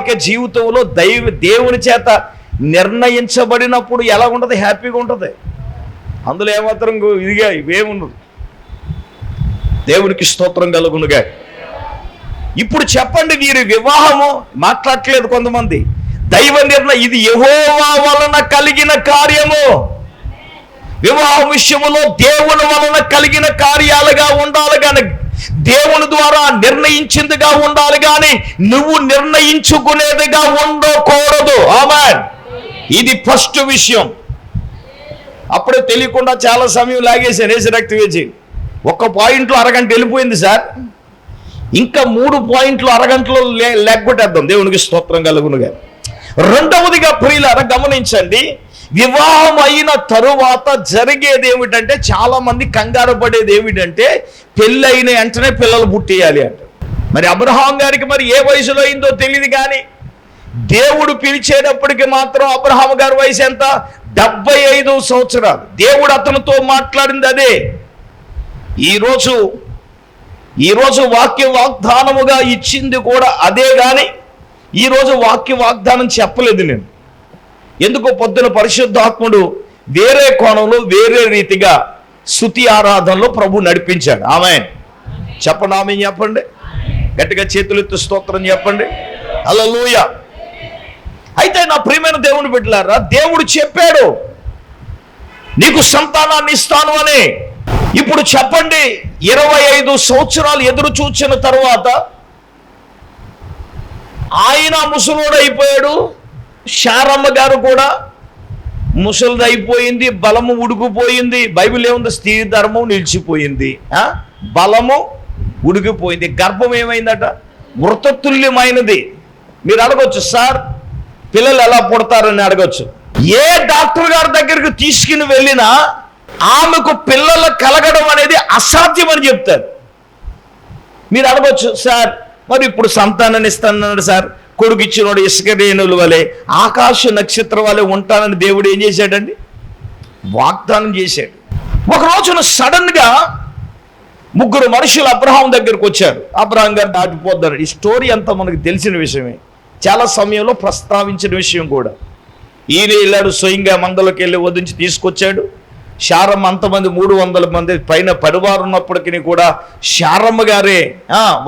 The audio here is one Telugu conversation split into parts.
వైవాహిక జీవితంలో దైవ దేవుని చేత నిర్ణయించబడినప్పుడు ఎలా ఉంటుంది? హ్యాపీగా ఉంటుంది. అందులో ఏమాత్రం ఇదిగా ఇవేముండదు. దేవునికి స్తోత్రం కలుగునుగా ఇప్పుడు చెప్పండి వీరి వివాహము మాట్లాడట్లేదు కొంతమంది. దైవ నిర్ణయం ఇది యహోవా వలన కలిగిన కార్యము. వివాహం విషయములో దేవుని వలన కలిగిన కార్యాలుగా ఉండాలి కానీ దేవుని ద్వారా నిర్ణయించిందిగా ఉండాలి కానీ నువ్వు నిర్ణయించుకునేదిగా ఉండకూడదు. ఆమెన్. ఇది ఫస్ట్ విషయం. అప్పుడే తెలియకుండా చాలా సమయం లాగేసాను వేసి రక్త వేసి ఒక్క పాయింట్లో అరగంట వెళ్ళిపోయింది సార్. ఇంకా మూడు పాయింట్లు అరగంటలో లే దేవునికి స్తోత్రం కలుగునుగా. రెండవదిగా ప్రియులారా గమనించండి. వివాహం అయిన తరువాత జరిగేది ఏమిటంటే చాలా మంది కంగారు పడేది ఏమిటంటే పెళ్ళి అయిన వెంటనే పిల్లలు పుట్టేయాలి అంట. మరి అబ్రహాం గారికి మరి ఏ వయసులో అయిందో తెలియదు కానీ దేవుడు పిలిచేటప్పటికి మాత్రం అబ్రహాం గారి వయసు ఎంత? డెబ్బై ఐదు సంవత్సరాలు. దేవుడు అతనితో మాట్లాడింది అదే. ఈరోజు ఈరోజు వాక్య వాగ్దానముగా ఇచ్చింది కూడా అదే కానీ ఈరోజు వాక్య వాగ్దానం చెప్పలేదు నేను. ఎందుకో పొద్దున పరిశుద్ధాత్ముడు వేరే కోణంలో వేరే రీతిగా శృతి ఆరాధనలో ప్రభు నడిపించాడు. ఆమె చెప్పండి ఆమె చెప్పండి. గట్టిగా చేతులెత్తు స్తోత్రం చెప్పండి. అలలుయ అయితే నా ప్రియమైన దేవుని బిడ్డలారా దేవుడు చెప్పాడు నీకు సంతానాన్ని ఇస్తాను అని. ఇప్పుడు చెప్పండి ఇరవై ఐదు సంవత్సరాలు ఎదురు చూచిన తర్వాత ఆయన ముసలోడు షారమ్మ శారమ్మ గారు కూడా ముసలిది అయిపోయింది బలము ఉడుకుపోయింది బైబిల్ ఏముంది? స్త్రీ ధర్మం నిలిచిపోయింది. బలము ఉడికిపోయింది. గర్భం ఏమైందట? మృతతుల్యమైనది మీరు అడగవచ్చు సార్ పిల్లలు ఎలా పుడతారని అడగవచ్చు ఏ డాక్టర్ గారి దగ్గరికి తీసుకుని వెళ్ళినా ఆమెకు పిల్లలు కలగడం అనేది అసాధ్యం అని చెప్తారు. మీరు అడగవచ్చు సార్ మరి ఇప్పుడు సంతానాన్ని ఇస్తానన్నాడు సార్. కొడుకు ఇచ్చినోడు ఇసుక రేణుల వలె ఆకాశ నక్షత్రం వలె ఉంటానని దేవుడు ఏం చేశాడండి? వాగ్దానం చేశాడు. ఒక రోజున సడన్గా ముగ్గురు మనుషులు అబ్రహాం దగ్గరకు వచ్చారు. అబ్రహాం గారు దాటిపోద్దారు ఈ స్టోరీ అంతా మనకు తెలిసిన విషయమే. చాలా సమయంలో ప్రస్తావించిన విషయం కూడా. ఈయన వెళ్ళాడు స్వయంగా మందలోకి వెళ్ళి వదించి తీసుకొచ్చాడు. శారమ్మ అంతమంది మూడు వందల మంది పైన పరివారం ఉన్నప్పటికీ కూడా శారమ్మ గారే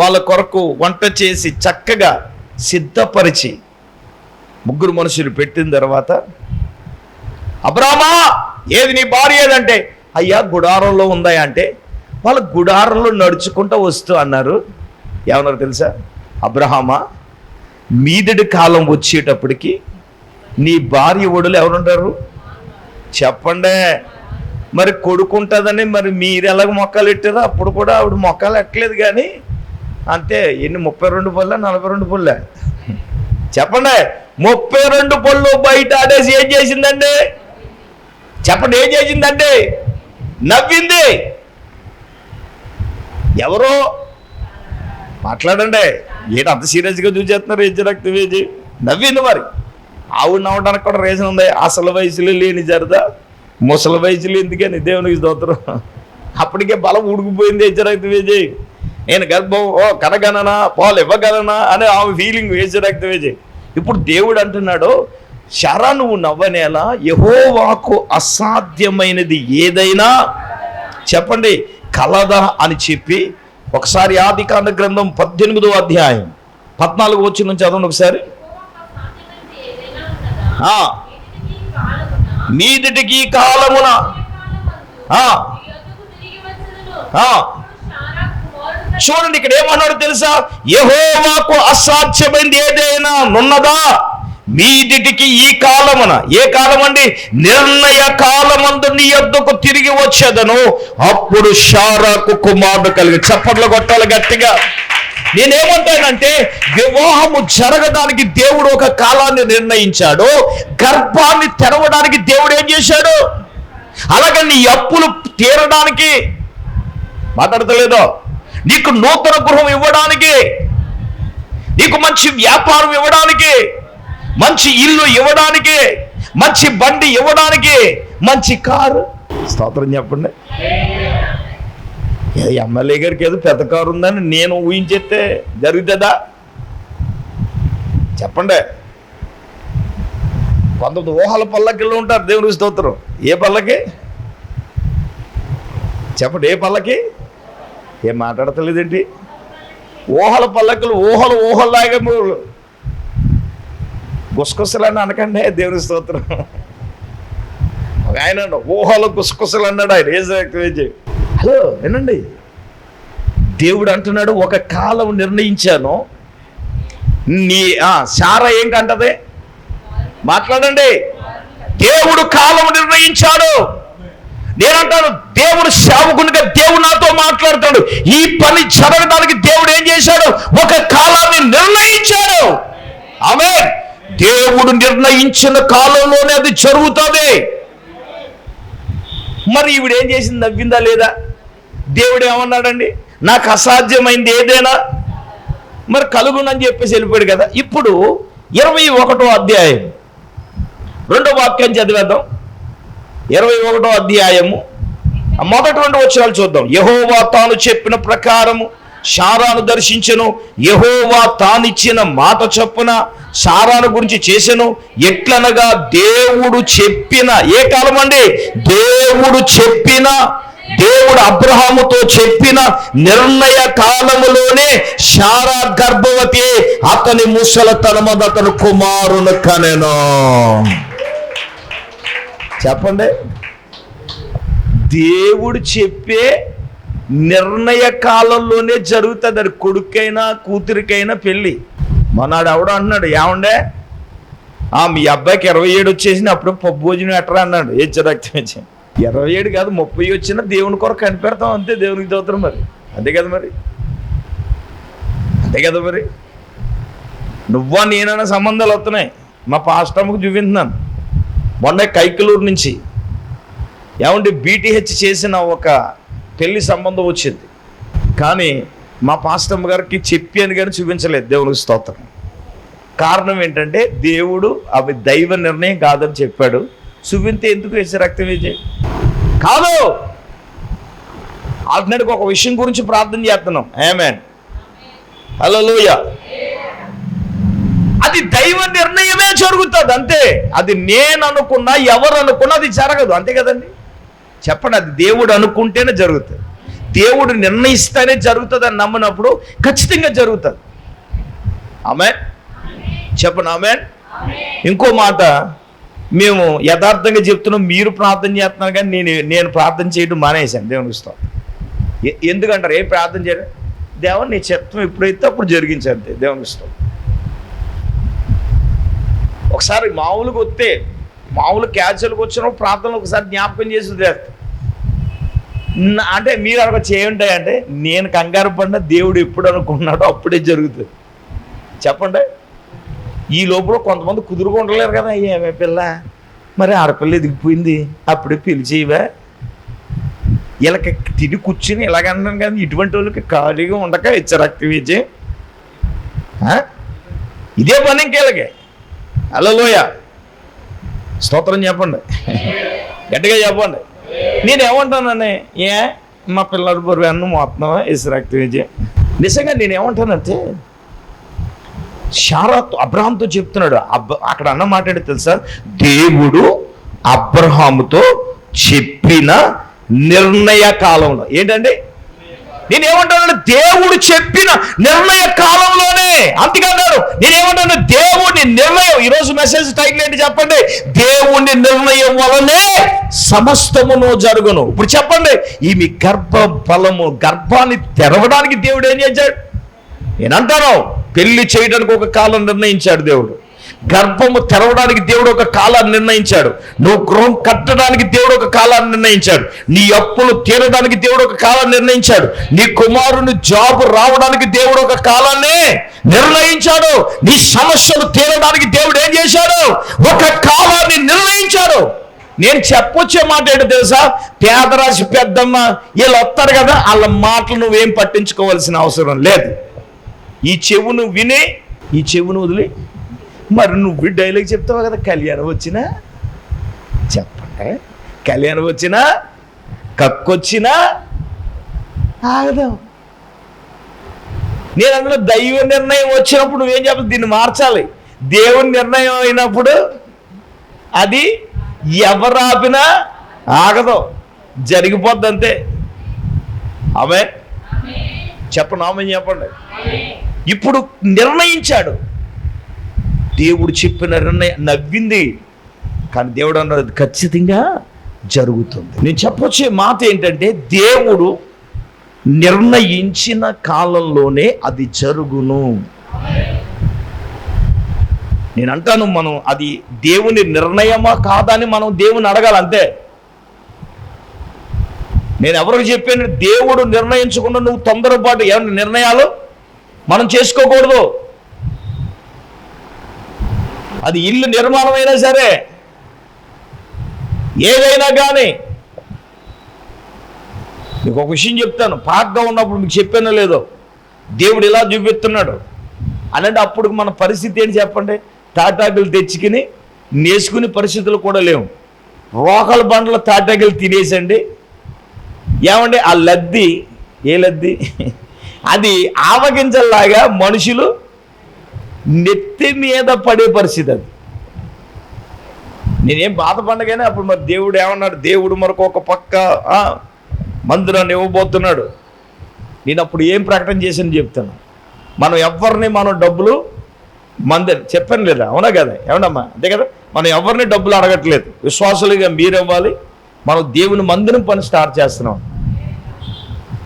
వాళ్ళ కొరకు వంట చేసి చక్కగా సిద్ధపరిచి ముగ్గురు మనుషులు పెట్టిన తర్వాత అబ్రామా ఏది నీ భార్య ఏదంటే? అయ్యా గుడారంలో ఉందా? అంటే వాళ్ళ గుడారంలో నడుచుకుంటూ వస్తూ అన్నారు. ఏమన్నారు తెలుసా? అబ్రహామా మీదడి కాలం వచ్చేటప్పటికి నీ భార్య ఒడులు ఎవరుంటారు? చెప్పండే మరి కొడుకుంటుందని మరి మీరు ఎలాగ మొక్కలు ఎట్టారో అప్పుడు కూడా ఆవిడ మొక్కలు ఎట్టలేదు కానీ అంతే ఎన్ని ముప్పై రెండు పళ్ళ నలభై రెండు పళ్ళ? చెప్పండి ముప్పై రెండు పళ్ళు బయట ఆడేసి ఏం చేసిందండి? చెప్పండి ఏం చేసిందండి? నవ్వింది. ఎవరో? మాట్లాడండి. ఏంటి అంత సీరియస్గా చూసేస్తున్నారు ఏం రక్త వేజి నవ్వింది మరి. ఆవిడ నవ్వడానికి కూడా రీజన్ ఉంది. అసలు వయసులో లేని జరదా. ముసలి వయసులో ఎందుకని దేవునికి స్తోత్రం. అప్పటికే బలం ఉడికిపోయింది హెచ్చరక్త వేజి నేను గర్భం ఓ కనగలనా పాలు ఇవ్వగలనా అనే ఆమె ఫీలింగ్ హెచ్చరక్త వేజి ఇప్పుడు దేవుడు అంటున్నాడు శర నువ్వు నవ్వనేలా యహోవాకు అసాధ్యమైనది ఏదైనా చెప్పండి కలదా అని చెప్పి ఒకసారి ఆదికాండ గ్రంథం పద్దెనిమిదో అధ్యాయం పద్నాలుగు వచ్చి నుంచి చదవండి ఒకసారి. మీదిటికి కాలమున చూడండి ఇక్కడ ఏమన్నాడు తెలుసా? యహోవాకు అసాధ్యమైంది ఏదైనా నున్నదా? మీదిటికి ఈ కాలమున ఏ కాలం అండి నిర్ణయ కాలమందు నీ యొద్దకు తిరిగి వచ్చేదను. అప్పుడు షారాకు కుమారుడు కలిగి చప్పట్లు కొట్టాలి గట్టిగా. నేనేమంటానంటే వివాహము జరగడానికి దేవుడు ఒక కాలాన్ని నిర్ణయించాడు. గర్భాన్ని తెరవడానికి దేవుడు ఏం చేశాడు? అలాగే నీ అప్పులు తీరడానికి మాట్లాడతలేదో? నీకు నూతన గృహం ఇవ్వడానికి నీకు మంచి వ్యాపారం ఇవ్వడానికి మంచి ఇల్లు ఇవ్వడానికి మంచి బండి ఇవ్వడానికి మంచి కారు. స్తోత్రం చెప్పండి. ఏ ఎమ్మెల్యే గారికి ఏదో పెద్ద కారు ఉందని నేను ఊహించేస్తే జరుగుతుందా? చెప్పండి. కొంత ఊహల పల్లకిలో ఉంటారు దేవుని స్తోత్రం. ఏ పల్లకి? చెప్పండి ఏ పల్లకి? ఏం మాట్లాడతలేదేంటి? ఊహల పల్లకులు ఊహలు ఊహల్లాగా మూలు గుసగుసలని అనకండి దేవుని స్తోత్రం. ఒక ఆయన ఊహలు గుసగుసలు అన్నాడు ఆయన ఏజ్ హలో వినండి. దేవుడు అంటున్నాడు ఒక కాలం నిర్ణయించాను. నీ సారా ఏం కంటది? మాట్లాడండి. దేవుడు కాలం నిర్ణయించాడు. నేనంటాను దేవుడు సేవకునిగా దేవుడు నాతో మాట్లాడతాడు. ఈ పని జరగడానికి దేవుడు ఏం చేశాడు? ఒక కాలాన్ని నిర్ణయించాడు. ఆమె దేవుడు నిర్ణయించిన కాలంలోనే అది జరుగుతుంది. మరి ఈవిడ ఏం చేసింది? నవ్విందా లేదా? దేవుడు ఏమన్నాడండి? నాకు అసాధ్యమైంది ఏదైనా. మరి కలుగునని చెప్పేసి వెళ్ళిపోయాడు కదా. ఇప్పుడు ఇరవై ఒకటో అధ్యాయం. రెండో వాక్యం చదివేద్దాం. ఇరవై ఒకటో అధ్యాయము మొదటి రెండు వచ్చాలు చూద్దాం. యహోవా తాను చెప్పిన ప్రకారము శారాను దర్శించను. యహోవా తానిచ్చిన మాట చొప్పున శారాను గురించి చేశాను ఎట్లనగా దేవుడు చెప్పిన ఏ కాలం అండి? దేవుడు చెప్పిన దేవుడు అబ్రహాముతో చెప్పిన నిర్ణయ కాలములోనే శారా గర్భవతి అతని ముసలతనమది అతను కుమారును కనెను. చెప్పండి. దేవుడు చెప్పే నిర్ణయ కాలంలోనే జరుగుతుంది అది కొడుకైనా కూతురికైనా పెళ్ళి. మొన్నాడు ఎవడో అన్నాడు ఏమండే? ఆ మీ అబ్బాయికి ఇరవై ఏడు వచ్చేసింది అప్పుడు పప్పు భోజనం ఎట్టరా అన్నాడు. ఏ రక్తం ఇరవై ఏడు కాదు ముప్పై వచ్చినా దేవుని కొరకు కనిపెడతాం అంతే దేవునికి దోత్రం మరి. అంతే కదా మరి? అంతే కదా మరి? నువ్వా నేనైనా సంబంధాలు వస్తున్నాయి? మా పాస్టమ్కి చూపించున్నాను. మొన్న కైకలూరు నుంచి ఏమంటే బీటీహెచ్ చేసిన ఒక పెళ్ళి సంబంధం వచ్చింది. కానీ మా పాస్టమ్ గారికి చెప్పాను కానీ చూపించలేదు దేవునికి స్తోత్రం. కారణం ఏంటంటే దేవుడు అవి దైవ నిర్ణయం కాదని చెప్పాడు. చూపింతే ఎందుకు వేసే రక్తం వేసే కాదు! ఆల్టర్నేట్ ఒక విషయం గురించి ప్రార్థన చేస్తున్నాం. ఏమేన్ హలో అది దైవ నిర్ణయమే జరుగుతుంది అంతే. అది నేను అనుకున్నా ఎవరు అనుకున్నా అది జరగదు అంతే కదండి? చెప్పండి అది దేవుడు అనుకుంటేనే జరుగుతుంది. దేవుడు నిర్ణయిస్తేనే జరుగుతుంది అని నమ్మినప్పుడు ఖచ్చితంగా జరుగుతుంది. ఆమె చెప్పండి ఆమె ఇంకో మాట మేము యథార్థంగా చెప్తున్నాం మీరు ప్రార్థన చేస్తున్నారు కానీ నేను నేను ప్రార్థన చేయడం మానేశాను దేవుని ఇస్తాం ఎందుకంటారు? ఏ ప్రార్థన చేయడం? దేవుని నీ చిత్తం ఎప్పుడైతే అప్పుడు జరిగించే దేవుని ఇష్టం ఒకసారి మామూలుగా వస్తే మామూలు క్యాజువల్గా వచ్చినప్పుడు ప్రార్థనలు ఒకసారి జ్ఞాపకం చేసి చేస్తాం నా- అంటే మీరు అడగచ్చు ఏముంటాయి అంటే నేను కంగారు పడిన దేవుడు ఎప్పుడు అనుకున్నాడో అప్పుడే జరుగుతుంది. చెప్పండి. ఈ లోపల కొంతమంది కుదురుగా ఉండలేరు కదా ఏమే పిల్ల? మరి ఆడపిల్ల ఎదిగిపోయింది అప్పుడే పిలిచేవా వీళ్ళకి తిని కూర్చుని ఇలాగన్నాను కానీ ఇటువంటి వాళ్ళకి ఖాళీగా ఉండక ఇచ్చ రక్తం ఇదే పని ఇంకేళ్ళకి అల్లలోయ స్తోత్రం చెప్పండి. గట్టిగా చెప్పండి. నేను ఏమంటానని ఏ మా పిల్లలు బరువు అన్ను మొత్తం ఇసు రక్తం నిజంగా నేను ఏమంటానంటే షారాత్ అబ్రహాంతో చెప్తున్నాడు. అబ్బ అక్కడ అన్న మాట్లాడి తెలుసా? దేవుడు అబ్రహాముతో చెప్పిన నిర్ణయ కాలంలో ఏంటండి నేను ఏమంటాను దేవుడు చెప్పిన నిర్ణయ కాలంలోనే. అంతేకన్నాడు నేనేమంటాను దేవుడిని దేవుడి నిర్ణయం. ఈరోజు మెసేజ్ టైటిల్ ఏంటి చెప్పండి? దేవుని నిర్ణయం వలనే సమస్తమును జరుగును. ఇప్పుడు చెప్పండి ఈమె గర్భ బలము గర్భాన్ని తెరవడానికి దేవుడు ఏం చేశాడు? నేను అంటాను పెళ్ళి చేయడానికి ఒక కాలం నిర్ణయించాడు దేవుడు. గర్భము తెరవడానికి దేవుడు ఒక కాలాన్ని నిర్ణయించాడు. నువ్వు గృహం కట్టడానికి దేవుడు ఒక కాలాన్ని నిర్ణయించాడు. నీ అప్పులు తీరడానికి దేవుడు ఒక కాలాన్ని నిర్ణయించాడు. నీ కుమారుని జాబ్ రావడానికి దేవుడు ఒక కాలాన్ని నిర్ణయించాడు. నీ సమస్యలు తీరడానికి దేవుడు ఏం చేశాడు? ఒక కాలాన్ని నిర్ణయించాడు. నేను చెప్పొచ్చే మాట ఏంటో తెలుసా? పేదరాశి పెద్దమ్మ వీళ్ళు వస్తారు కదా వాళ్ళ మాటలు నువ్వేం పట్టించుకోవాల్సిన అవసరం లేదు. ఈ చెవును విని ఈ చెవును వదిలి. మరి నువ్వు డైలాగ్ చెప్తావు కదా కళ్యాణం వచ్చినా? చెప్పండి. కళ్యాణం వచ్చినా? కక్కొచ్చినా? ఆగదాం. నేను అందులో దైవ నిర్ణయం వచ్చినప్పుడు నువ్వేం చెప్పాలి? దీన్ని మార్చాలి. దేవుని నిర్ణయం అయినప్పుడు అది ఎవరు ఆపినా ఆగదు. జరిగిపోద్ది అంతే. ఆమె చెప్పండి ఆమె చెప్పండి. ఇప్పుడు నిర్ణయించాడు. దేవుడు చెప్పిన నిర్ణయం నవ్వింది. కానీ దేవుడు అన్నది "అది ఖచ్చితంగా జరుగుతుంది. నేను చెప్పొచ్చే మాట ఏంటంటే దేవుడు నిర్ణయించిన కాలంలోనే అది జరుగును. నేను అంటాను మనం అది దేవుని నిర్ణయమా కాదా అని మనం దేవుని అడగాలి అంతే. నేను ఎవరికి చెప్పాను దేవుడు నిర్ణయించకుండా నువ్వు తొందరపాటు ఏమైనా నిర్ణయాలు మనం చేసుకోకూడదు. అది ఇల్లు నిర్మాణం అయినా సరే ఏదైనా కానీ మీకు ఒక విషయం చెప్తాను పాకగా ఉన్నప్పుడు మీకు చెప్పానో లేదో దేవుడు ఇలా చూపిస్తున్నాడు అనంటే అప్పుడు మన పరిస్థితి ఏంటి చెప్పండి? తాటాకులు తెచ్చుకుని నేసుకుని పరిస్థితులు కూడా లేవు. రోకల బండ్ల తాటాకులు తినేసండి. ఏమండి? ఆ లద్ది ఏ లద్ది? అది ఆవగించలాగా మనుషులు నెత్తి మీద పడే పరిస్థితి అది. నేనేం బాధపడగానే అప్పుడు మరి దేవుడు ఏమన్నాడు? దేవుడు మరొక ఒక పక్క ఆ, మందిరాన్ని ఇవ్వబోతున్నాడు. నేను అప్పుడు ఏం ప్రకటన చేశాను చెప్తాను. మనం ఎవరిని మనం డబ్బులు మంది చెప్పాను లేదా? అవునా కదా? ఏమన్నమ్మా? అంతే కదా? మనం ఎవరిని డబ్బులు అడగట్లేదు. విశ్వాసులుగా మీరు ఇవ్వాలి మనం దేవుని మందిరం పని స్టార్ట్ చేస్తున్నాం.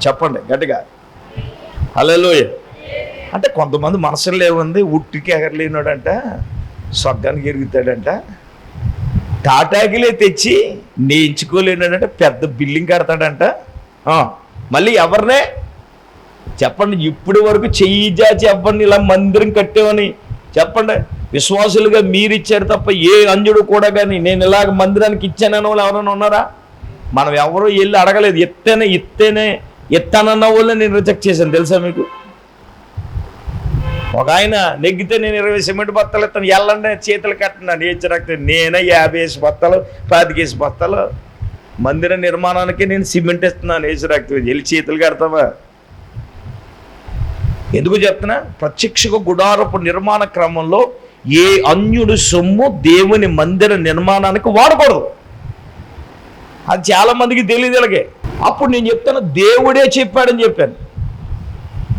చెప్పండి గట్టిగా. హలోయ అంటే కొంతమంది మనసులో ఏముంది? ఉట్టికి ఎగరలేనాడంట స్వర్గానికి ఎరుగుతాడంట. టాటాకిలే తెచ్చి నేర్చుకోలేనాడంటే పెద్ద బిల్డింగ్ కడతాడంట. మళ్ళీ ఎవరినే చెప్పండి ఇప్పటి వరకు చెయ్యి జాచి ఇలా మందిరం కట్టేవని చెప్పండి. విశ్వాసులుగా మీరు ఇచ్చారు తప్ప ఏ అంజుడు కూడా కానీ నేను ఇలాగ మందిరానికి ఇచ్చానని వాళ్ళు ఎవరైనా ఉన్నారా? మనం ఎవరో వెళ్ళి అడగలేదు. ఎత్తేనే ఇత్తేనే ఎత్తానన్న వాళ్ళని నేను రిజెక్ట్ చేశాను. తెలుసా మీకు? ఒక ఆయన నెగ్గితే నేను ఇరవై సిమెంట్ బత్తలు ఇస్తాను. ఎల్లండి చేతులు కట్టినాను ఏచరాకపోతే నేనే యాభై వేసి బత్తలు పాతికేసి బత్తలు. మందిర నిర్మాణానికి నేను సిమెంట్ ఇస్తున్నాను ఏచరాకపోతే వెళ్ళి చేతులు కడతావా? ఎందుకు చెప్తున్నా? ప్రత్యక్షక గుడారపు నిర్మాణ క్రమంలో ఏ అన్యుడు సొమ్ము దేవుని మందిర నిర్మాణానికి వాడకూడదు. అది చాలామందికి తెలియదు ఇలాగే. అప్పుడు నేను చెప్తాను దేవుడే చెప్పాడని చెప్పాను.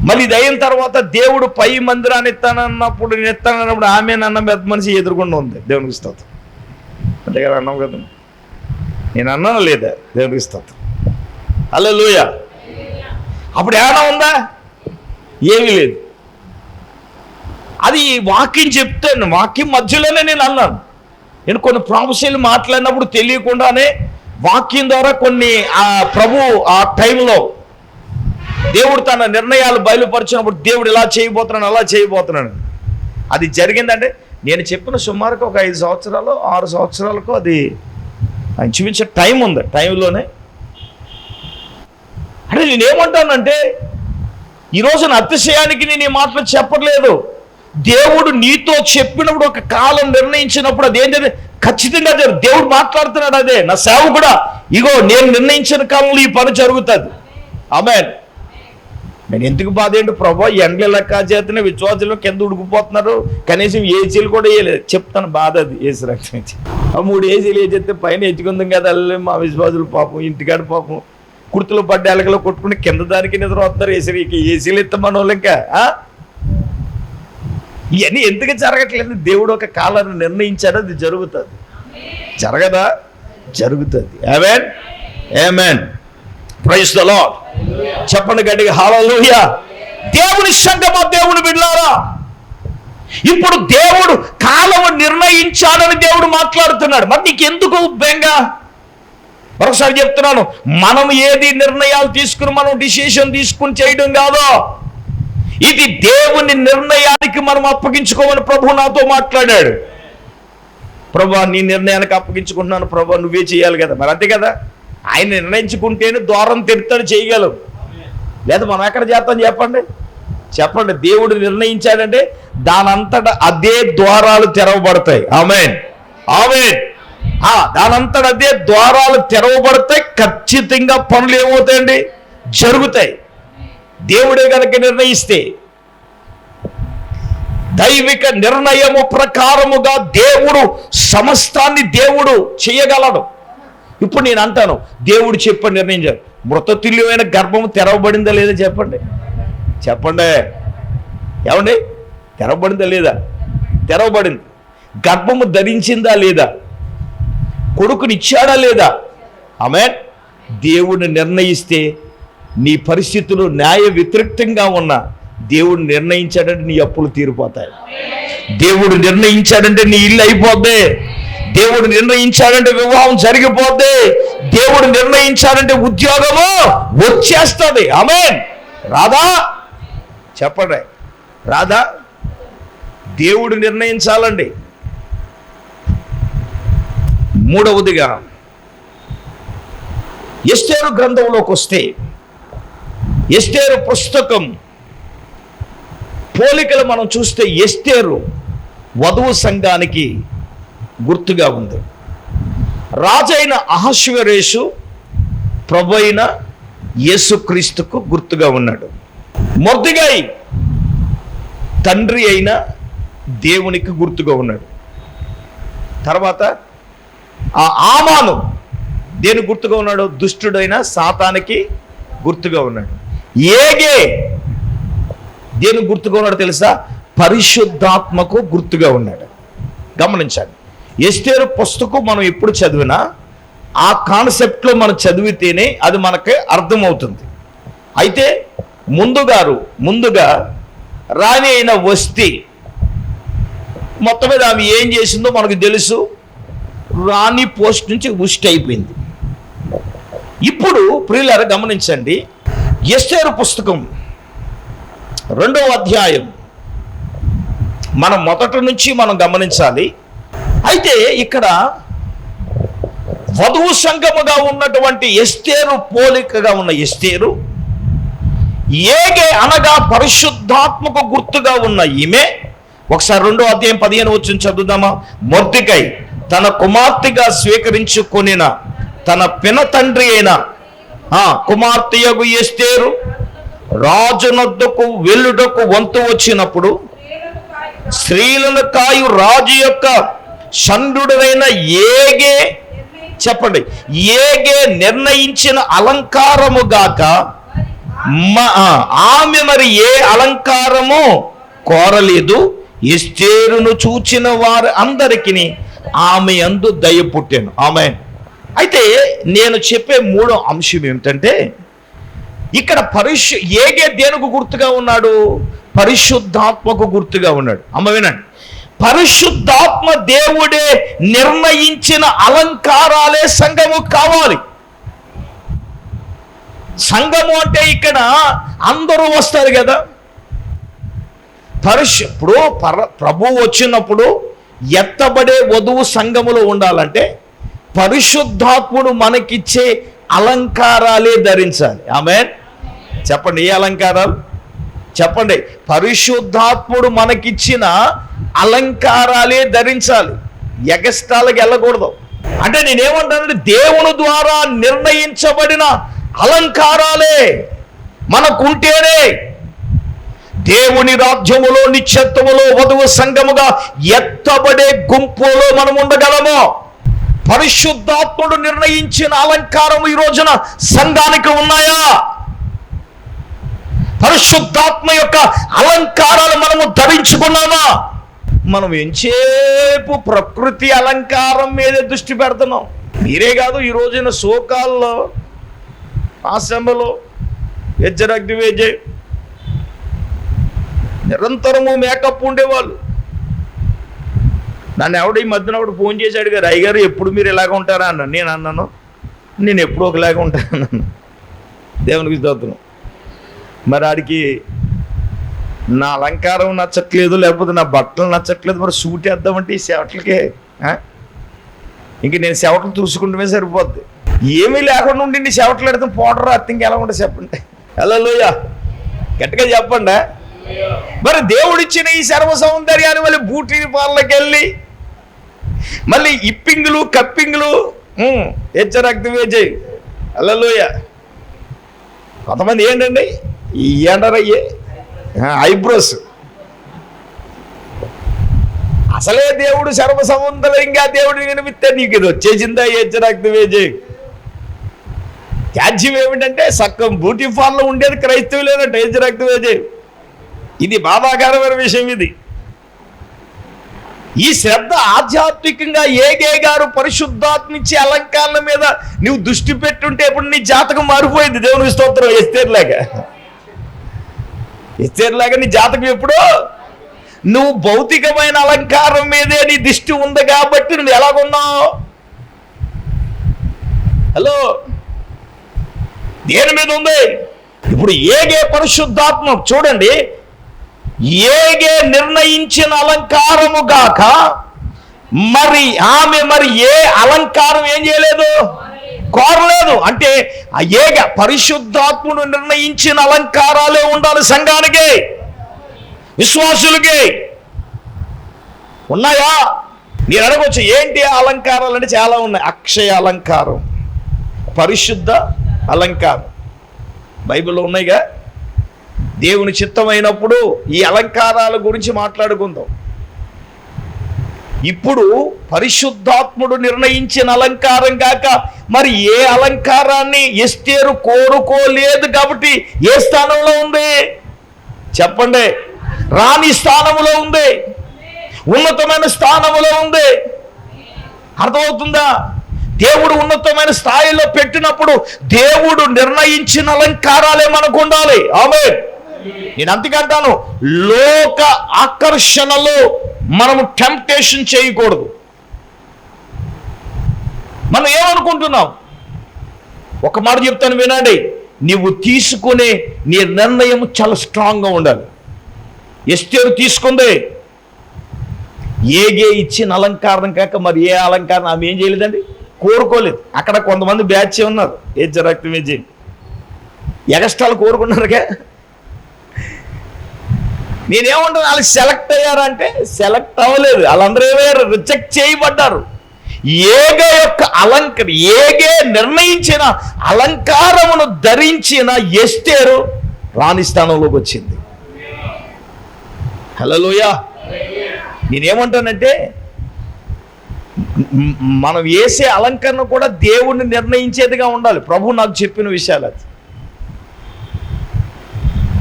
మళ్ళీ ఇది అయిన తర్వాత దేవుడు పై మందిరాన్ని ఎత్తానన్నప్పుడు నేను ఇస్తానన్నప్పుడు ఆమె అన్నం పెద్ద మనిషి ఎదురుకుండా ఉంది. దేవునికి స్తోత్రం. అంతే కదా అన్నాం కదా. నేను అన్నాను లేదా దేవునికి స్తోత్రం. అలా లూయ అప్పుడు ఏమైనా ఉందా? ఏమీ లేదు. అది వాక్యం చెప్తాను వాక్యం మధ్యలోనే నేను అన్నాను. నేను కొన్ని ప్రాముస్యాలు మాట్లాడినప్పుడు తెలియకుండానే వాక్యం ద్వారా కొన్ని ఆ ప్రభు ఆ టైంలో దేవుడు తన నిర్ణయాలు బయలుపరిచినప్పుడు దేవుడు ఇలా చేయబోతున్నాడు అలా చేయబోతున్నాడు. అది జరిగిందంటే నేను చెప్పిన సుమారుకు ఒక ఐదు సంవత్సరాలు ఆరు సంవత్సరాలకు అది ఆయన చూపించే టైం ఉంది. టైంలోనే అంటే నేనేమంటానంటే ఈ రోజున అతిశయానికి నేను ఈ మాటలు చెప్పట్లేదు. దేవుడు నీతో చెప్పినప్పుడు ఒక కాలం నిర్ణయించినప్పుడు అది అదేంటంటే ఖచ్చితంగా అదే దేవుడు మాట్లాడుతున్నాడు అదే నా సేవ కూడా ఇగో నేను నిర్ణయించిన కాలంలో ఈ పని జరుగుతుంది. ఆమె నేను ఎందుకు బాధ ఏంటి ప్రభా? ఎండలు లెక్క చేతనే విశ్వాసులు కింద ఉడికిపోతున్నారు. కనీసం ఏసీలు కూడా వేయలేదు. చెప్తాను బాధ అది ఏసీ రక్షణ ఆ మూడు ఏసీలు వేసేస్తే పైన ఎత్తుకుందాం కదా అల్లే మా విశ్వాసులు పాపం ఇంటికాడ పాపం. కుర్తులు పడ్డ ఎలకలో కొట్టుకుని కింద దానికి నిద్ర వస్తారు ఏసీకి ఏసీలు ఎత్తమన్న వాళ్ళు ఇంకా ఇవన్నీ ఎందుకు జరగట్లేదు? దేవుడు ఒక కాలాన్ని నిర్ణయించాడు అది జరుగుతుంది. జరగదా? జరుగుతుంది. Amen amen praise the lord చెప్పండి గట్టిగా హల్లెలూయా దేవుని సంగమా దేవుని బిడ్డారా? ఇప్పుడు దేవుడు కాలము నిర్ణయించాడని దేవుడు మాట్లాడుతున్నాడు. మరి నీకెందుకు బెంగ? మరొకసారి చెప్తున్నాను మనం ఏది నిర్ణయాలు తీసుకుని మనం డిసిషన్ తీసుకుని చేయడం కాదు. ఇది దేవుని నిర్ణయానికి మనం అప్పగించుకోమని ప్రభు నాతో మాట్లాడాడు. ప్రభా నీ నిర్ణయానికి అప్పగించుకుంటున్నాను ప్రభా నువ్వే చేయాలి కదా. మరి అంతే కదా? ఆయన నిర్ణయించుకుంటేనే ద్వారం తిడతాడు చేయగలం లేదా మనం ఎక్కడ చేస్తాం చెప్పండి? చెప్పండి దేవుడు నిర్ణయించాడంటే దానంతట అదే ద్వారాలు తెరవబడతాయి. ఆమెన్. ఆమెన్. దానంతట అదే ద్వారాలు తెరవబడతాయి. ఖచ్చితంగా పనులు ఏమవుతాయండి? జరుగుతాయి. దేవుడే కనుక నిర్ణయిస్తే దైవిక నిర్ణయము ప్రకారముగా దేవుడు సమస్తాన్ని దేవుడు చేయగలడు. ఇప్పుడు నేను అంటాను దేవుడు చెప్పని నిర్ణయం మృత మృతతుల్యమైన గర్భము తెరవబడిందా లేదా చెప్పండి. చెప్పండి. ఏమండి? తెరవబడిందా లేదా? తెరవబడింది. గర్భము ధరించిందా లేదా? కొడుకునిచ్చాడా లేదా? ఆమె దేవుడిని నిర్ణయిస్తే నీ పరిస్థితులు న్యాయ వ్యతిరేక్తంగా ఉన్న దేవుడు నిర్ణయించాడంటే నీ అప్పులు తీరిపోతాయి. దేవుడు నిర్ణయించాడంటే నీ ఇల్లు అయిపోద్ది. దేవుడు నిర్ణయించాడంటే వివాహం జరిగిపోద్ది. దేవుడు నిర్ణయించాడంటే ఉద్యోగము వచ్చేస్తుంది. ఆమె రాదా చెప్పండి. రాదా దేవుడు నిర్ణయించాలండి. మూడవదిగా ఎస్టేరు గ్రంథంలోకి వస్తే ఎస్టేరు పుస్తకం పోలికలు మనం చూస్తే ఎస్టేరు వధువు సంఘానికి గుర్తుగా ఉంది. రాజైన అహశ్వరేషు ప్రభు అయిన యేసుక్రీస్తుకు గుర్తుగా ఉన్నాడు. మొర్దిగాయి తండ్రి అయిన దేవునికి గుర్తుగా ఉన్నాడు. తర్వాత ఆ ఆమాను దేని గుర్తుగా ఉన్నాడు? దుష్టుడైన సాతానికి గుర్తుగా ఉన్నాడు. ఏగే దేని గుర్తుగా ఉన్నాడు తెలుసా? పరిశుద్ధాత్మకు గుర్తుగా ఉన్నాడు. గమనించండి. ఎస్టేరు పుస్తకం మనం ఎప్పుడు చదివినా ఆ కాన్సెప్ట్లో మనం చదివితేనే అది మనకి అర్థమవుతుంది. అయితే ముందుగారు ముందుగా రాణి అయిన వస్తి మొత్తం మీద ఆమె ఏం చేసిందో మనకు తెలుసు. రాణి పోస్ట్ నుంచి ఉష్టి అయిపోయింది. ఇప్పుడు ప్రియులారు గమనించండి. ఎస్టేరు పుస్తకం రెండవ అధ్యాయం. మనం మొదటి నుంచి మనం గమనించాలి. అయితే ఇక్కడ వధువు సంఘముగా ఉన్నటువంటి ఎస్తేరు పోలికగా ఉన్న ఎస్తేరు ఏగే అనగా పరిశుద్ధాత్మకు గుర్తుగా ఉన్న ఈమె ఒకసారి రెండో అధ్యాయం పదిహేను వచ్చి చదువుదామా? మొర్దికై తన కుమార్తెగా స్వీకరించుకొనిన తన పిన తండ్రి అయిన కుమార్తెయగు ఎస్తేరు రాజునొద్దకు వెల్లుటకు వంతు వచ్చినప్పుడు స్త్రీలను కాయు రాజు యొక్క షండుడైన ఏగే చెప్పండి ఏగే నిర్ణయించిన అలంకారము గాక ఆమె మరి ఏ అలంకారము కోరలేదు. ఎస్తేరును చూచిన వారు అందరికీ ఆమె అందు దయ పుట్టాను. ఆమె అయితే నేను చెప్పే మూడో అంశం ఏమిటంటే ఇక్కడ పరిశు ఏగే దేనికి గుర్తుగా ఉన్నాడు? పరిశుద్ధాత్మకు గుర్తుగా ఉన్నాడు. అమ్మ వినండి. పరిశుద్ధాత్మ దేవుడే నిర్ణయించిన అలంకారాలే సంఘము కావాలి. సంఘము అంటే ఇక్కడ అందరూ వస్తారు కదా. పరిశు ఇప్పుడు పర ప్రభు వచ్చినప్పుడు ఎత్తబడే వధువు సంఘములో ఉండాలంటే పరిశుద్ధాత్ముడు మనకిచ్చే అలంకారాలే ధరించాలి. ఆమె చెప్పండి ఏ అలంకారాలు? చెప్పండి. పరిశుద్ధాత్ముడు మనకిచ్చిన అలంకారాలే ధరించాలి. ఎగస్టాలకు వెళ్ళకూడదు. అంటే నేనేమంటానంటే దేవుని ద్వారా నిర్ణయించబడిన అలంకారాలే మనకుంటేనే దేవుని రాజ్యములో నిత్యత్వములో వధువు సంఘముగా ఎత్తబడే గుంపులో మనం ఉండగలము పరిశుద్ధాత్ముడు నిర్ణయించిన అలంకారం ఈ రోజున సంఘానికి ఉన్నాయా? పరిశుద్ధాత్మ యొక్క అలంకారాలు మనము ధరించుకున్నామా? మనం ఎంచేపు ప్రకృతి అలంకారం మీదే దృష్టి పెడుతున్నాం. మీరే కాదు ఈ రోజున శోకాల్లో ఆశ్రమలో యజ్జరగ్నివేజయ్ నిరంతరము మేకప్ ఉండేవాళ్ళు. నన్ను ఎవడు ఈ మధ్యన ఒకడు ఫోన్ చేశాడు గారు అయ్యగారు ఎప్పుడు మీరు ఇలాగ ఉంటారా? అన్నాను. నేను అన్నాను నేను ఎప్పుడు ఒకలాగా ఉంటాను అన్నాను. దేవునికి స్తోత్రం. మరి ఆడికి నా అలంకారం నచ్చట్లేదు లేకపోతే నా బట్టలు నచ్చట్లేదు మరి సూట్ వేద్దామంటే ఈ సెవట్లకే ఇంక నేను సెవట్లు చూసుకుంటమే సరిపోద్ది. ఏమీ లేకుండా ఉండి నీ సెవట్లు పెడితే పౌడర్ అత్తింకి ఎలా ఉంటుంది చెప్పండి? హలో లోయ గట్టిగా చెప్పండి. మరి దేవుడిచ్చిన ఈ సర్వ సౌందర్యాన్ని మళ్ళీ బూటీ పార్లకి వెళ్ళి మళ్ళీ ఇప్పింగులు కప్పింగులు హెచ్చరక్తి వేజయ్ అల్లలోయ కొంతమంది ఏంటండి? ఈ ఎండరయ్యే ఐబ్రోస్. అసలే దేవుడు సర్వసముద్రంగా దేవుడిని వినిపిస్తే నీకు ఇది వచ్చేసిందా? హెచ్చరాక్తివేజీ త్యాజ్యం ఏమిటంటే సక్కం బ్యూటీ ఉండేది ఉండేది క్రైస్తవులేనట్టు. హెచ్చరాక్తివేజీ ఇది బాధాకరమైన విషయం ఇది. ఈ శ్రద్ధ ఆధ్యాత్మికంగా ఏగే గారు పరిశుద్ధాత్మించి అలంకారాల మీద నువ్వు దృష్టి పెట్టుంటే ఇప్పుడు నీ జాతకం మారిపోయింది. దేవుని స్తోత్రం. ఎస్తేర్లాగా ఎస్తేర్లాగా నీ జాతకం ఎప్పుడు? నువ్వు భౌతికమైన అలంకారం మీదే నీ దిష్టి ఉంది కాబట్టి నువ్వు ఎలాగున్నావు హలో దేని మీద ఉంది? ఇప్పుడు ఏగే పరిశుద్ధాత్మ చూడండి. ఏగే నిర్ణయించిన అలంకారము గాక మరి ఆమె మరి ఏ అలంకారం ఏం చేయలేదు? కోరలేదు. అంటే ఏగ పరిశుద్ధాత్ముడు నిర్ణయించిన అలంకారాలే ఉండాలి సంఘానికి. విశ్వాసులకి. ఉన్నాయా? మీరు అడగవచ్చు ఏంటి ఆ అలంకారాలు అంటే చాలా ఉన్నాయి. అక్షయ అలంకారం పరిశుద్ధ అలంకారం. బైబిల్లో ఉన్నాయిగా. దేవుని చిత్తమైనప్పుడు ఈ అలంకారాల గురించి మాట్లాడుకుందాం. ఇప్పుడు పరిశుద్ధాత్ముడు నిర్ణయించిన అలంకారం కాక మరి ఏ అలంకారాన్ని ఎస్తేరు కోరుకోలేదు కాబట్టి ఏ స్థానంలో ఉంది? చెప్పండి. రాణి స్థానములో ఉంది. ఉన్నతమైన స్థానములో ఉంది. అర్థమవుతుందా? దేవుడు ఉన్నతమైన స్థాయిలో పెట్టినప్పుడు దేవుడు నిర్ణయించిన అలంకారాలే మనకు ఉండాలి. ఆమె నేను అంతకంటాను లోక ఆకర్షణలో మనము టెంప్టేషన్ చేయకూడదు. మనం ఏమనుకుంటున్నాం? ఒక మాట చెప్తాను వినండి నీవు తీసుకునే నీ నిర్ణయం చాలా స్ట్రాంగ్గా ఉండాలి. ఎస్టేరు తీసుకుంది. ఏగే ఇచ్చిన అలంకారం కాక మరి ఏ అలంకారం ఆమె ఏం చేయలేదండి? కోరుకోలేదు. అక్కడ కొంతమంది బ్యాచ్ ఉన్నారు. ఏ జరక్తం ఏ చేయి ఎగస్ట్రాలు కోరుకున్నారుగా నేనేమంటాను వాళ్ళు సెలెక్ట్ అయ్యారంటే సెలెక్ట్ అవ్వలేదు. వాళ్ళందరూ ఏమయ్యారు? రిజెక్ట్ చేయబడ్డారు. ఏగ యొక్క అలంకర ఏగే నిర్ణయించిన అలంకారమును ధరించిన ఎస్టేరు రాణి స్థానంలోకి వచ్చింది. హలోయ నేనేమంటానంటే మనం వేసే అలంకరణ కూడా దేవుణ్ణి నిర్ణయించేదిగా ఉండాలి. ప్రభు నాకు చెప్పిన విషయాలు అది.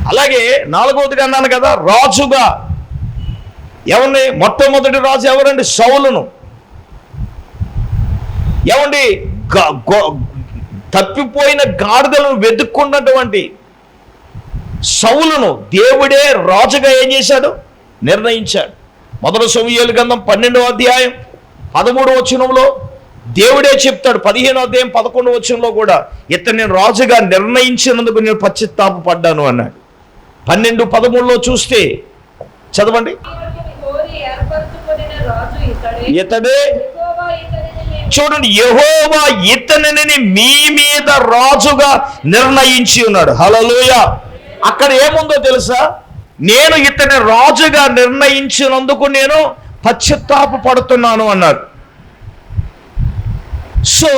అలాగే నాలుగవదిగా అన్నాను కదా రాజుగా. ఎవరిని మొట్టమొదటి రాజు ఎవరండి? సౌలును. ఏమండి? గ- తప్పిపోయిన గాడిదలను వెతుక్కున్నటువంటి సౌలును దేవుడే రాజుగా ఏం చేశాడు? నిర్ణయించాడు. మొదటి సమయాలు గంధం పన్నెండవ అధ్యాయం పదమూడవ వచనంలో దేవుడే చెప్తాడు. పదిహేనో అధ్యాయం పదకొండవ వచనంలో కూడా ఇతన్ని రాజుగా నిర్ణయించినందుకు నేను పశ్చిత్తాపడ్డాను అన్నాడు. పన్నెండు పదమూడులో చూస్తే చదవండి. ఇతడే చూడండి యహోవా ఇతనిని మీ మీద రాజుగా నిర్ణయించి ఉన్నాడు. హలలోయ అక్కడ ఏముందో తెలుసా? నేను ఇతని రాజుగా నిర్ణయించినందుకు నేను పశ్చాత్తాప పడుతున్నాను అన్నాడు. సో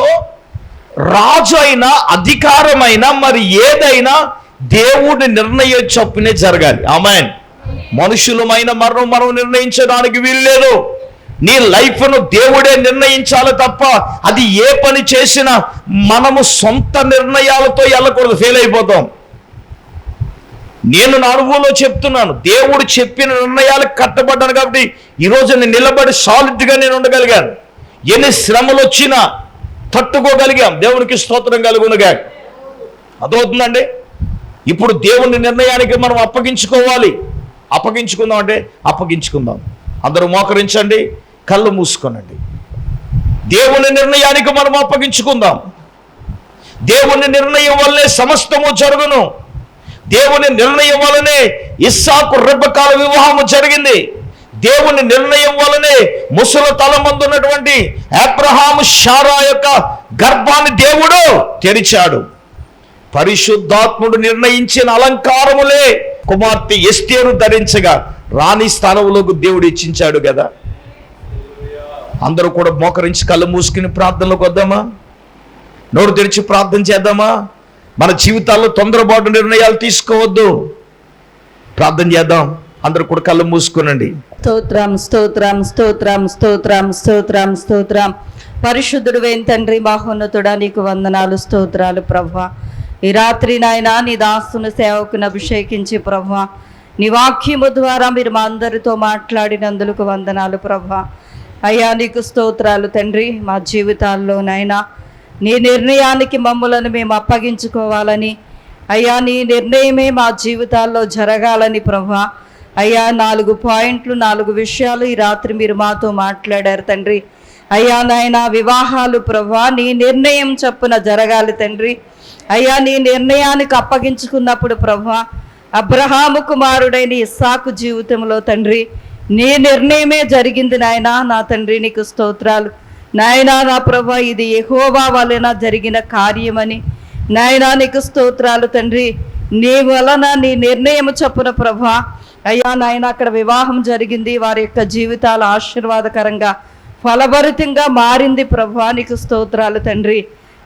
రాజు అయినా అధికారమైన మరి ఏదైనా దేవుడి నిర్ణయం చొప్పునే జరగాలి. ఆమెన్ మనుషులమైన మరణం మనం నిర్ణయించడానికి వీల్లేదు. నీ లైఫ్ను దేవుడే నిర్ణయించాలి తప్ప అది ఏ పని చేసినా మనము సొంత నిర్ణయాలతో వెళ్ళకూడదు ఫెయిల్ అయిపోతాం. నేను నా అనుభవంలో చెప్తున్నాను దేవుడు చెప్పిన నిర్ణయాలకు కట్టబడ్డాను కాబట్టి ఈరోజు నేను నిలబడి సాలిడ్గా నేను ఉండగలిగాను. ఎన్ని శ్రమలు వచ్చినా తట్టుకోగలిగాం దేవునికి స్తోత్రం కలుగునుగా అదవుతుందండి ఇప్పుడు దేవుని నిర్ణయానికి మనం అప్పగించుకోవాలి. అప్పగించుకుందాం అంటే అప్పగించుకుందాం. అందరూ మోకరించండి కళ్ళు మూసుకోనండి. దేవుని నిర్ణయానికి మనం అప్పగించుకుందాం. దేవుని నిర్ణయం వల్లే సమస్తము జరుగును. దేవుని నిర్ణయం వలనే ఇస్సాకు రెబ్బకాల వివాహము జరిగింది. దేవుని నిర్ణయం వలనే ముసల తలమందున్నటువంటి అబ్రహాము షారా యొక్క గర్భాన్ని దేవుడు తెరిచాడు. పరిశుద్ధాత్ముడు నిర్ణయించిన అలంకారములే. కుమార్తె ఎస్టేరు ధరించగా రాణి స్థానంలోకి దేవుడు ఇచ్చించాడు కదా. అందరూ కూడా మోకరించి కళ్ళు మూసుకుని ప్రార్థనలోకి వద్దామా? నోరు తెరిచి ప్రార్థన చేద్దామా? మన జీవితాల్లో తొందరపాటు నిర్ణయాలు తీసుకోవద్దు. ప్రార్థన చేద్దాం. అందరు కూడా కళ్ళు మూసుకునండి. స్తోత్రం స్తోత్రం స్తోత్రం స్తోత్రం స్తోత్రం స్తోత్రం. పరిశుద్ధుడు వేం తండ్రి మహోన్నతుడా నీకు వందనాలు స్తోత్రాలు ప్రభా. ఈ రాత్రి నాయన నీ దాస్తుని సేవకుని అభిషేకించి ప్రభా నీ వాక్యము ద్వారా మీరు మా అందరితో మాట్లాడినందుకు వందనాలు ప్రభ. అయ్యా నీకు స్తోత్రాలు తండ్రి మా జీవితాల్లో నాయనా నీ నిర్ణయానికి మమ్ములను మేము అప్పగించుకోవాలని అయ్యా నీ నిర్ణయమే మా జీవితాల్లో జరగాలని ప్రభ. అయ్యా నాలుగు పాయింట్లు నాలుగు విషయాలు ఈ రాత్రి మీరు మాతో మాట్లాడారు తండ్రి. అయ్యా నాయన వివాహాలు ప్రభా నీ నిర్ణయం చొప్పున జరగాలి తండ్రి. అయ్యా నీ నిర్ణయానికి అప్పగించుకున్నప్పుడు ప్రభా అబ్రహాము కుమారుడైన ఇస్సాకు జీవితంలో తండ్రి నీ నిర్ణయమే జరిగింది నాయనా నా తండ్రి నీకు స్తోత్రాలు. నాయనా నా ప్రభా ఇది ఎహోవా వలన జరిగిన కార్యమని. నాయన నీకు స్తోత్రాలు తండ్రి. నీ వలన నీ నిర్ణయం చొప్పున ప్రభా అయ్యా నాయన అక్కడ వివాహం జరిగింది. వారి యొక్క జీవితాలు ఆశీర్వాదకరంగా ఫలభరితంగా మారింది ప్రభా నీకు స్తోత్రాలు తండ్రి.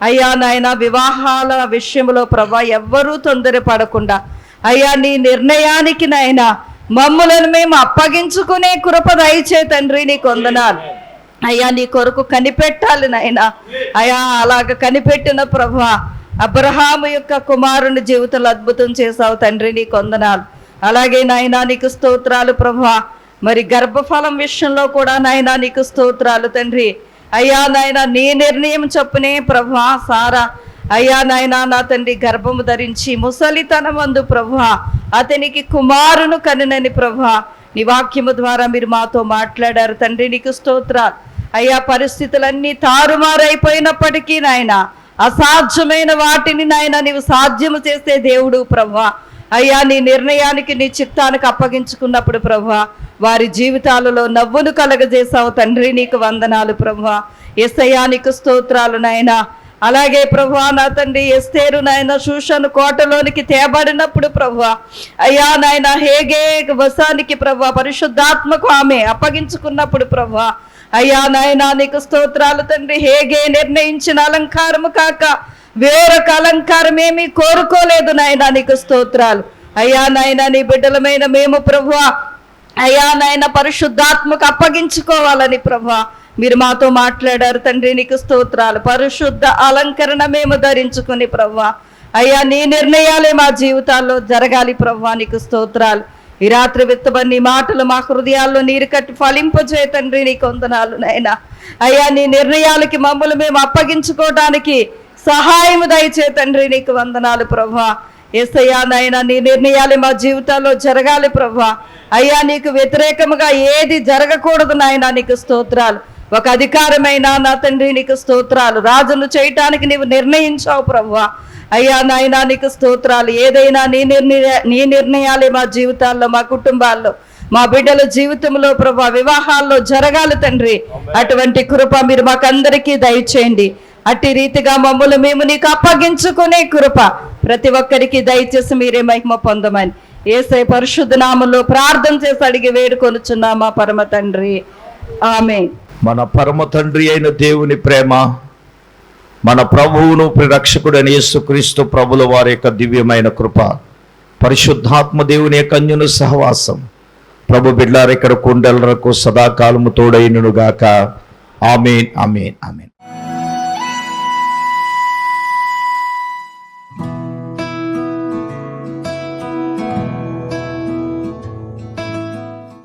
అయ్యా నాయన వివాహాల విషయంలో ప్రభా ఎవ్వరూ తొందరపడకుండా అయ్యా నీ నిర్ణయానికి నాయన మమ్ములను మేము అప్పగించుకునే కృప దయచే తండ్రి నీకు వందనాలు. అయ్యా నీ కొరకు కనిపెట్టాలి నాయన. అయ్యా అలాగ కనిపెట్టిన ప్రభా అబ్రహాము యొక్క కుమారుని జీవితంలో అద్భుతం చేశావు తండ్రి నీ కొందనాలు అలాగే నాయన నీకు స్తోత్రాలు ప్రభా. మరి గర్భఫలం విషయంలో కూడా నాయనా నీకు స్తోత్రాలు తండ్రి. అయ్యా నాయన నీ నిర్ణయం చొప్పునే ప్రభా సారా. అయ్యా నాయనా నా తండ్రి గర్భము ధరించి ముసలితనమందు ప్రభా అతనికి కుమారును కనునని ప్రభా. నీ వాక్యము ద్వారా మీరు మాతో మాట్లాడారు తండ్రి నీకు స్తోత్రాలు. అయ్యా పరిస్థితులన్నీ తారుమారైపోయినప్పటికీ నాయన అసాధ్యమైన వాటిని నాయన నీవు సాధ్యము చేసే దేవుడు ప్రభా. అయ్యా నీ నిర్ణయానికి నీ చిత్తానికి అప్పగించుకున్నప్పుడు ప్రభా వారి జీవితాలలో నవ్వును కలగజేసావు తండ్రి నీకు వందనాలు ప్రభు ఎస్ఐయా నీకు స్తోత్రాలు నాయనా. అలాగే ప్రభు నా తండ్రి ఎస్తేరు నాయన శూషను కోటలోనికి తేబడినప్పుడు ప్రభు అయ్యా నాయన హేగే వసానికి ప్రభు పరిశుద్ధాత్మకు ఆమె అప్పగించుకున్నప్పుడు ప్రభు అయ్యా నాయన నీకు స్తోత్రాలు తండ్రి హేగే నిర్ణయించిన అలంకారము కాక వేరొక అలంకారం ఏమీ కోరుకోలేదు నాయన నీకు స్తోత్రాలు. అయ్యా నాయన నీ బిడ్డలమైన మేము ప్రభు అయ్యా నాయన పరిశుద్ధాత్మకు అప్పగించుకోవాలని ప్రభా. మీరు మాతో మాట్లాడారు తండ్రి నీకు స్తోత్రాలు. పరిశుద్ధ అలంకరణ మేము ధరించుకుని ప్రభా. అయ్యా నీ నిర్ణయాలే మా జీవితాల్లో జరగాలి ప్రభా నీకు స్తోత్రాలు. ఈ రాత్రి విత్తబడి నీ మాటలు మా హృదయాల్లో నీరు కట్టి ఫలింపజే తండ్రి నీ కొందనాలు నైనా అయ్యా నీ నిర్ణయాలకి మమ్మల్ని మేము అప్పగించుకోవడానికి సహాయం దయచే తండ్రి నీకు వందనాలు ప్రభా. ఏసయ్యా నాయన నీ నిర్ణయాలు మా జీవితాల్లో జరగాలి ప్రభా. అయ్యా నీకు వ్యతిరేకముగా ఏది జరగకూడదు నాయన నీకు స్తోత్రాలు. ఒక అధికారమైన నా తండ్రి నీకు స్తోత్రాలు. రాజును చేయటానికి నీవు నిర్ణయించావు ప్రభా. అయ్యా నాయన నీకు స్తోత్రాలు. ఏదైనా నీ నిర్ణయ నీ నిర్ణయాలే మా జీవితాల్లో మా కుటుంబాల్లో మా బిడ్డల జీవితంలో ప్రభా వివాహాల్లో జరగాలి తండ్రి. అటువంటి కృప మీరు మాకందరికీ దయచేయండి. అట్టి రీతిగా మమ్మల్ని మేము నీకు అప్పగించుకునే కృప. ప్రతి ఒక్కరికి దయచేసి మీరే మహిమ పొందమని. ఏసై పరిశుద్ధ నామంలో ప్రార్థన చేసి అడిగి వేడుకొనుచున్నామా పరమ తండ్రి. ఆమె మన పరమ తండ్రి అయిన దేవుని ప్రేమ మన ప్రభువును ప్రిరక్షకుడైన యేసుక్రీస్తు ప్రభుల వారి యొక్క దివ్యమైన కృప పరిశుద్ధాత్మ దేవుని యొక్క అన్యున సహవాసం. ప్రభు బిడ్లారు కుండలకు సదాకాలము తోడైనను గాక ఆమెన్ ఆమెన్ ఆమెన్.